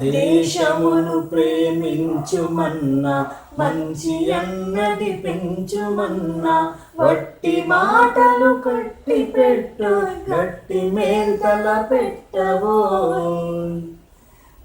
దేశమును ప్రేమించుమన్న మంచి అన్నది పెంచుమన్న వట్టి మాటలు కట్టి పెట్టు గట్టి మేల్తల పెట్టవో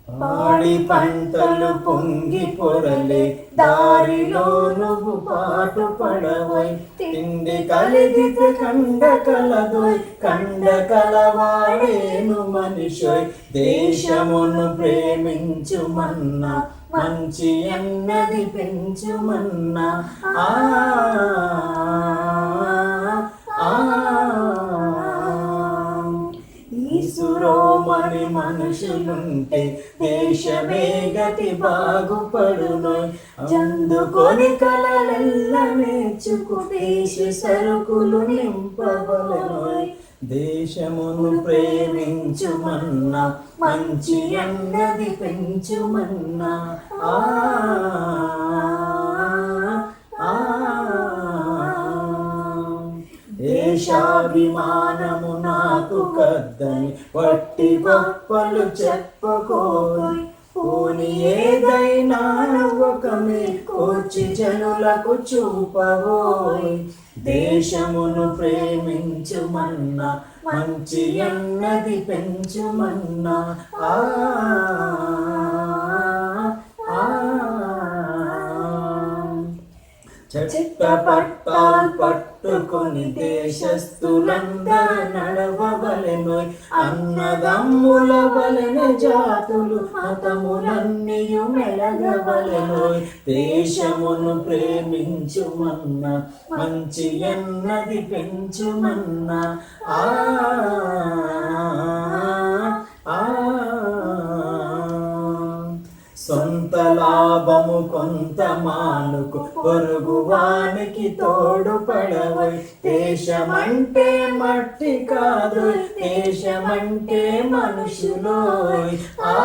పాడి పంటలు పొంగి పొరలే దారిలో నువ్వు పాటు పడవై తిండి కలిగితే కండ కలదోయ్ కండ కలవాడేను మనిషోయ్. దేశమును ప్రేమించుమన్నా మంచి అన్నది పెంచుమన్నా ఆ రోమని మనుషులుంటే దేశమే గతి బాగుపడును. చందుకొని కలలెల్ల నేర్చుకు దేశ సరుకులు నింపవలనోయ్ దేశమును ప్రేమించుమన్నా మంచి అన్నది పెంచుమన్నా. ఆ దేశాభిమానము నాకు కద్దని. వట్టి గొప్పలు చెప్పుకోని పోని ఏదైనా ఒకమే కూర్చి జనులకు చూపవోయ్ దేశమును ప్రేమించుమన్నా మంచి అన్నది పెంచుమన్నా. ఆ ఆ. చెట్ట పట్ట పట్టుకొని దేశస్థులందరూ నడవవలెనోయ్ అన్నదమ్ముల వలన జాతులు మతములన్నీయు మెలగవలెనోయ్. దేశమును ప్రేమించుమన్న మంచి ఎన్నది పెంచుమన్న. ఆ సొంత లాభము కొంత మానుకు పొరుగువానికి తోడు పడవై. దేశమంటే మట్టి కాదు దేశమంటే మనుషులోయ్. ఆ